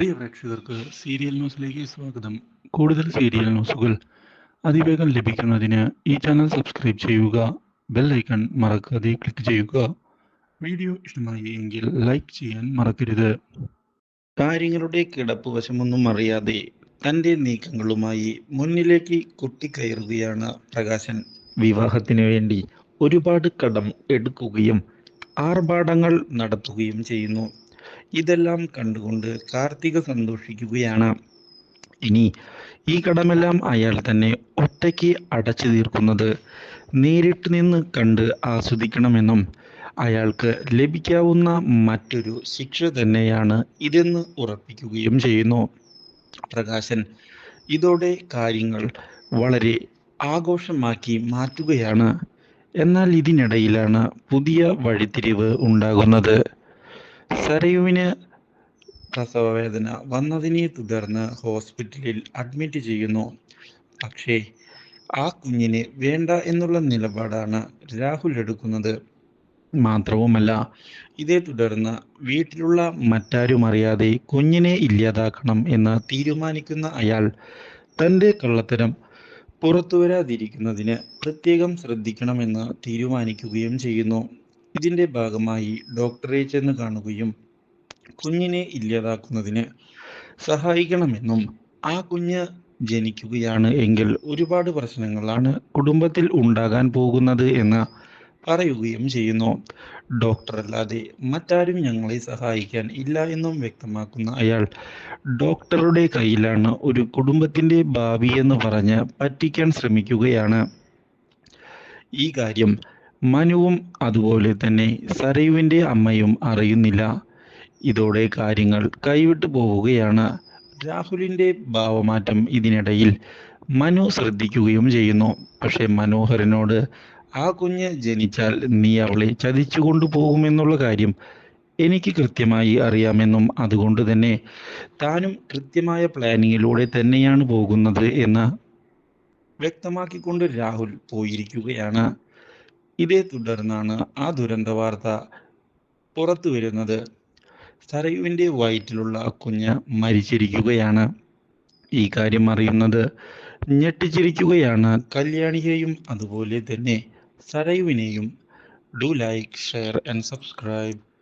പ്രിയ പ്രേക്ഷകർക്ക് സീരിയൽ ന്യൂസിലേക്ക് സ്വാഗതം. കൂടുതൽ സീരിയൽ ന്യൂസുകൾ അതിവേഗം ലഭിക്കുന്നതിന് ഈ ചാനൽ സബ്സ്ക്രൈബ് ചെയ്യുക ബെൽ ഐക്കൺ മറക്കാതെ ക്ലിക്ക് ചെയ്യുക. വീഡിയോ ഇഷ്ടമായി എങ്കിൽ ലൈക്ക് ചെയ്യാൻ മറക്കരുത്. കാര്യങ്ങളുടെ കിടപ്പ് വശമൊന്നും അറിയാതെ തന്റെ നീക്കങ്ങളുമായി മുന്നിലേക്ക് കുട്ടിക്കയറുകയാണ് പ്രകാശൻ. വിവാഹത്തിന് വേണ്ടി ഒരുപാട് കടം എടുക്കുകയും ആർഭാടങ്ങൾ നടത്തുകയും ചെയ്യുന്നു. ഇതെല്ലാം കണ്ടുകൊണ്ട് കാർത്തിക സന്തോഷിക്കുകയാണ്. ഇനി ഈ കടമെല്ലാം അയാൾ തന്നെ ഒറ്റയ്ക്ക് അടച്ചു തീർക്കുന്നത് നേരിട്ട് നിന്ന് കണ്ട് ആസ്വദിക്കണമെന്നും അയാൾക്ക് ലഭിക്കാവുന്ന മറ്റൊരു ശിക്ഷ തന്നെയാണ് ഇതെന്ന് ഉറപ്പിക്കുകയും ചെയ്യുന്നു. പ്രകാശൻ ഇതോടെ കാര്യങ്ങൾ വളരെ ആഘോഷമാക്കി മാറ്റുകയാണ്. എന്നാൽ ഇതിനിടയിലാണ് പുതിയ വഴിത്തിരിവ് ഉണ്ടാകുന്നത്. സരയുവിന് പ്രസവവേദന വന്നതിനെ തുടർന്ന് ഹോസ്പിറ്റലിൽ അഡ്മിറ്റ് ചെയ്യുന്നു. പക്ഷേ ആ കുഞ്ഞിന് വേണ്ട എന്നുള്ള നിലപാടാണ് രാഹുൽ എടുക്കുന്നത്. മാത്രവുമല്ല ഇതേ തുടർന്ന് വീട്ടിലുള്ള മറ്റാരും അറിയാതെ കുഞ്ഞിനെ ഇല്ലാതാക്കണം എന്ന് തീരുമാനിക്കുന്ന അയാൾ തന്റെ കള്ളത്തരം പുറത്തു വരാതിരിക്കുന്നതിന് പ്രത്യേകം ശ്രദ്ധിക്കണമെന്ന് തീരുമാനിക്കുകയും ചെയ്യുന്നു. ഇതിന്റെ ഭാഗമായി ഡോക്ടറെ ചെന്ന് കാണുകയും കുഞ്ഞിനെ ഇല്ലാതാക്കുന്നതിന് സഹായിക്കണമെന്നും ആ കുഞ്ഞ് ജനിക്കുകയാണ് എങ്കിൽ ഒരുപാട് പ്രശ്നങ്ങളാണ് കുടുംബത്തിൽ ഉണ്ടാകാൻ പോകുന്നത് എന്ന് പറയുകയും ചെയ്യുന്നു. ഡോക്ടർ അല്ലാതെ മറ്റാരും ഞങ്ങളെ സഹായിക്കാൻ ഇല്ല എന്നും വ്യക്തമാക്കുന്ന അയാൾ ഡോക്ടറുടെ കയ്യിലാണ് ഒരു കുടുംബത്തിന്റെ ഭാവി എന്ന് പറഞ്ഞ് പറ്റിക്കാൻ ശ്രമിക്കുകയാണ്. ഈ കാര്യം മനുവും അതുപോലെ തന്നെ സരയുവിന്റെ അമ്മയും അറിയുന്നില്ല. ഇതോടെ കാര്യങ്ങൾ കൈവിട്ടു പോവുകയാണ്. രാഹുലിന്റെ ഭാവമാറ്റം ഇതിനിടയിൽ മനു ശ്രദ്ധിക്കുകയും ചെയ്യുന്നു. പക്ഷേ മനോഹരനോട് ആ കുഞ്ഞ് ജനിച്ചാൽ നീ അവളെ ചതിച്ചു കൊണ്ടുപോകുമെന്നുള്ള കാര്യം എനിക്ക് കൃത്യമായി അറിയാമെന്നും അതുകൊണ്ട് തന്നെ താനും കൃത്യമായ പ്ലാനിങ്ങിലൂടെ തന്നെയാണ് പോകുന്നത് എന്ന് വ്യക്തമാക്കിക്കൊണ്ട് രാഹുൽ പോയിരിക്കുകയാണ്. ഇതേ തുടർന്നാണ് ആ ദുരന്ത വാർത്ത പുറത്തു വരുന്നത്. സരയുവിന്റെ വയറ്റിലുള്ള കുഞ്ഞ് മരിച്ചിരിക്കുകയാണ്. ഈ കാര്യം അറിയുന്നത് ഞെട്ടിച്ചിരിക്കുകയാണ്. കല്യാണിയെയും അതുപോലെ തന്നെ സരയുവിനെയും. Do like share and subscribe